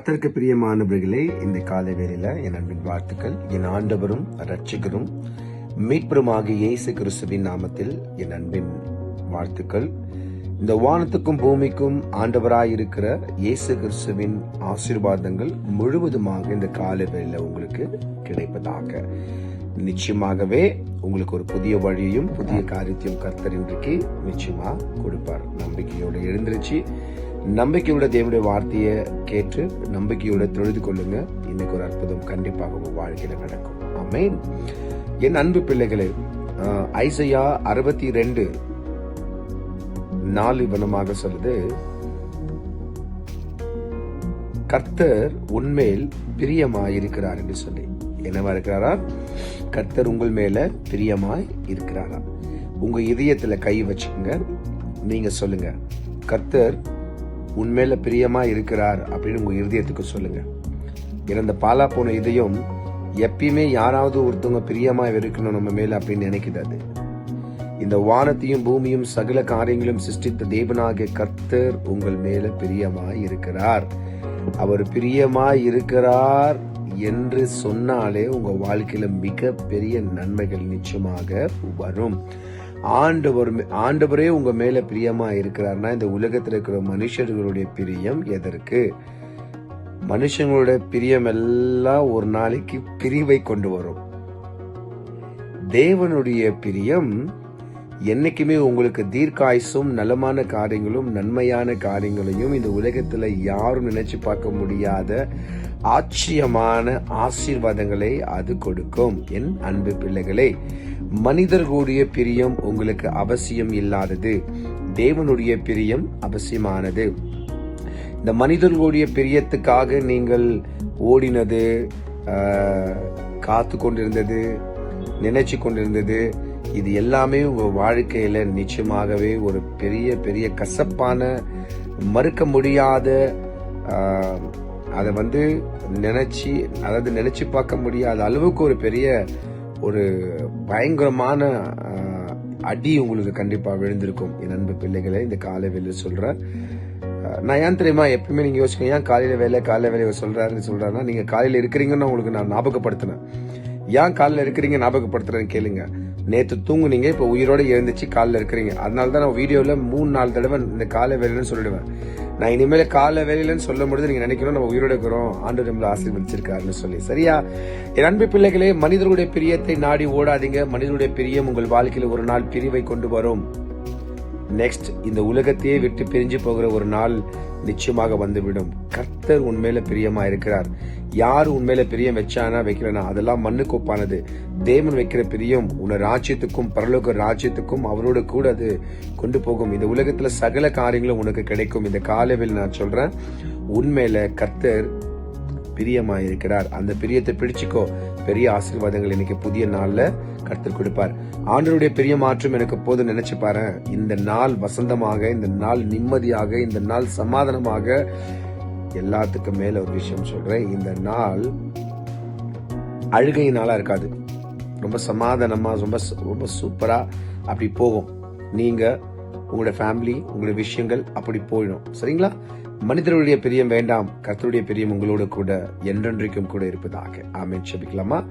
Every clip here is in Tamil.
கர்த்தருக்கு பிரியமானவர்களே இந்த காலை வேளையில என் அன்பின் வாழ்த்துக்கள். என் ஆண்டவரும் ரட்சிகரும் மீட்பருமாகிய இயேசு கிறிஸ்துவின் நாமத்தில் என் அன்பின் வாழ்த்துக்கள். இந்த வானத்துக்கும் பூமிக்கும் ஆண்டவராயிருக்கிற இயேசு கிறிஸ்துவின் ஆசீர்வாதங்கள் முழுவதுமாக இந்த காலை வேளையில உங்களுக்கு கிடைப்பதாக. நிச்சயமாகவே உங்களுக்கு ஒரு புதிய வழியையும் புதிய காரியத்தையும் கர்த்தர் இன்றைக்கு நிச்சயமா கொடுப்பார். நம்பிக்கையோடு எழுந்திருச்சு நம்பிக்கையோட தேவனுடைய வார்த்தையை கேட்டு நம்பிக்கையோட தொழுது கொள்ளுங்க. இன்னைக்கு ஒரு அற்புதம் கண்டிப்பாக உங்க வாழ்க்கையில நடக்கும். ஆமென் என் அன்பு பிள்ளைகளே ஐசையா அறுபத்தி ரெண்டு நாலு வனமாக சொல்லுது கர்த்தர் உன்மேல் பிரியமாய் இருக்கிறார் என்று சொல்லி. என்னவா இருக்கிறாரா? கர்த்தர் உங்கள் மேல பிரியமாய் இருக்கிறாரா உங்க இதயத்துல கை வச்சுக்கோங்க. நீங்க சொல்லுங்க கர்த்தர் உண்மையில பிரியமா இருக்கிறார் அப்படின்னு உங்க இருதயத்துக்கு சொல்லுங்க. இறந்த பாலா போன இதயம் எப்பயுமே யாராவது ஒருத்தவங்க பிரியமா இருக்கணும் நம்ம மேல அப்படின்னு நினைக்கிறது இந்த வானத்தையும் பூமியும் சகல காரியங்களும் சிருஷ்டித்த தேவனாகிய கர்த்தர் உங்கள் மேல பிரியமாய் இருக்கிறார். அவர் பிரியமாய் இருக்கிறார் என்று சொன்னாலே உங்க வாழ்க்கையில மிக பெரிய நன்மைகள் நிச்சயமாக வரும். ஆண்டவர் மே- ஆண்டவரே உங்க மேல பிரியமா இருக்கிறார்னா இந்த உலகத்தில் இருக்கிற மனுஷர்களுடைய பிரியம் எதற்கு? மனுஷங்களோட பிரியம் எல்லாம் ஒரு நாளைக்கு பிரிவை கொண்டு வரும். தேவனுடைய பிரியம் என்னைக்குமே உங்களுக்கு தீர்க்காயுசும் நலமான காரியங்களும் நன்மையான காரியங்களையும் இந்த உலகத்துல யாரும் நினைச்சு பார்க்க முடியாத ஆச்சரியமான ஆசீர்வாதங்களை அது கொடுக்கும். என் அன்பு பிள்ளைகளே மனிதர்களுடைய பிரியம் உங்களுக்கு அவசியம் இல்லாதது. தேவனுடைய பிரியம் அவசியமானது. இந்த மனிதர்களுடைய பிரியத்துக்காக நீங்கள் ஓடினது காத்து கொண்டிருந்தது நினைச்சு கொண்டிருந்தது இது எல்லாமே உங்கள் வாழ்க்கையில் நிச்சயமாகவே ஒரு பெரிய பெரிய கசப்பான மறுக்க முடியாத அதை வந்து நினச்சி அதாவது நினச்சி பார்க்க முடியாத அளவுக்கு ஒரு பெரிய ஒரு பயங்கரமான அடி உங்களுக்கு கண்டிப்பா விழுந்திருக்கும். என் அன்பு பிள்ளைகளை இந்த காலை வேலை சொல்றேன் நான் ஏன் தெரியுமா எப்பயுமே நீங்க யோசிக்கணும் ஏன் காலையில வேலை காலையில வேலையை சொல்றாருன்னு சொல்றாருன்னா நீங்க காலையில இருக்கிறீங்கன்னு உங்களுக்கு நான் ஞாபகப்படுத்தினேன். ஏன் காலையில இருக்கிறீங்க ஞாபகப்படுத்துறேன்னு கேளுங்க. நேற்று தூங்குனீங்க இப்போ உயிரோட எழுந்துச்சு காலைல இருக்கிறீங்க. அதனால தான் நான் வீடியோவில் மூணு நாலு தடவை இந்த காலை வேலைன்னு சொல்லிடுவேன். நான் இனிமேல் காலை வேலையிலன்னு சொல்லும் பொழுது நீங்க நினைக்கணும் நம்ம உயிரோட இருக்கிறோம். ஆண்டு நம்மள ஆசீர்வதிச்சிருக்காருன்னு சொல்லி. சரியா? என் அன்பு பிள்ளைகளே மனிதர்களுடைய பிரியத்தை நாடி ஓடாதீங்க. மனிதனுடைய பிரியம் உங்கள் வாழ்க்கையில் ஒரு நாள் பிரிவை கொண்டு வரும். நெக்ஸ்ட் இந்த உலகத்தையே விட்டு பிரிஞ்சு போகிற ஒரு நாள் நிச்சயமாக வந்துவிடும். கர்த்தர் உண்மையில பிரியமா இருக்கிறார். யார் உண்மையில பிரியம் வச்சானா வைக்கிறனா அதெல்லாம் மண்ணுக்கு ஒப்பானது. தேவன் வைக்கிற பிரியம் உன்னை ராஜ்யத்துக்கும் பரலோக ராஜ்யத்துக்கும் அவரோட கூட அது கொண்டு போகும். இந்த உலகத்துல சகல காரியங்களும் உனக்கு கிடைக்கும். இந்த காலவில் நான் சொல்றேன் உண்மையில கர்த்தர் பிரியமாயிருக்கிறார். அந்த பிரியத்தை பிடிச்சுக்கோ. பெரிய ஆசீர்வாதங்கள் இன்னைக்கு புதிய நாள்ல கருத்து கொடுப்பார். ஆண்டருடைய பெரிய மாற்றம் எனக்கு போது நினைச்சு பாரு இந்த நாள் வசந்தமாக இந்த நாள் நிம்மதியாக இந்த நாள் சமாதானமாக எல்லாத்துக்கும் மேல ஒரு விஷயம் சொல்றேன். இந்த நாள் அழுகை நாளா இருக்காது. ரொம்ப சமாதானமா ரொம்ப ரொம்ப சூப்பரா அப்படி போகும். நீங்க உங்களோட ஃபேமிலி உங்களோட விஷயங்கள் அப்படி போயிடும். சரிங்களா? மனிதர்களுடைய பிரியம் வேண்டாம். கர்த்தருடைய பிரியம் உங்களோட கூட என்றென்றைக்கும் கூட இருப்பதாக. ஆமென். செபிக்கலாமா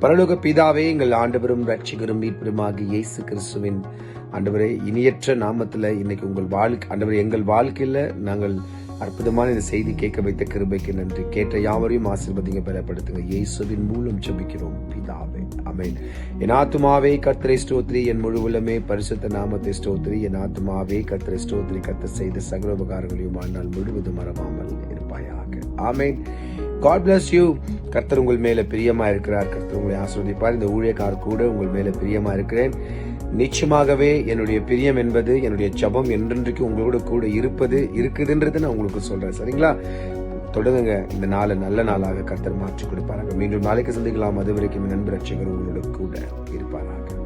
பரலோக பிதாவே எங்கள் ஆண்டவரும் ரட்சிகரும் மீட்பெருமாகி இயேசு கிறிஸ்துவின் ஆண்டவரே இனியற்ற நாமத்தில் இன்னைக்கு உங்கள் வாழ்க்கை ஆண்டவரே எங்கள் வாழ்க்கையில் நாங்கள் அற்புதமான இந்த செய்தி கேட்க வைத்த கிருபைக்கு நன்றி. கேட்ட யாவரையும் ஆசிர்வதிங்க பலப்படுத்துங்க. இயேசுவின் மூலம் ஜபிக்கிறோம். பிதாவே அமேன் என் ஆத்துமாவே கர்த்தரை ஸ்டோத்ரி என் முழுவலமே பரிசுத்த நாமத்தை ஸ்டோத்ரி என் ஆத்துமாவே கர்த்தரை ஸ்டோத்ரி கர்த்தர் செய்த சகல உபகாரங்களையும் வாழ்நாள் முழுவதும் மறவாமல் இருப்பாயாக. ஆமேன். காட் பிளஸ் யூ கர்த்தர் உங்கள் மேலே பிரியமாக இருக்கிறார். கர்த்தர் உங்களை ஆஸ்வதிப்பார் இந்த ஊழியக்கார் கூட உங்கள் மேலே பிரியமாக இருக்கிறேன். நிச்சயமாகவே என்னுடைய பிரியம் என்பது என்னுடைய ஜபம் என்றென்றைக்கு உங்களோட கூட இருப்பது இருக்குதுன்றது நான் உங்களுக்கு சொல்கிறேன் சரிங்களா? தொடங்குங்க. இந்த நாளை நல்ல நாளாக கர்த்தர் மாற்றி கொடுப்பாராங்க மீண்டும் நாளைக்கு சந்திக்கலாம். அது வரைக்கும் நண்பர் அச்சகர் உங்களோட கூட இருப்பாராக.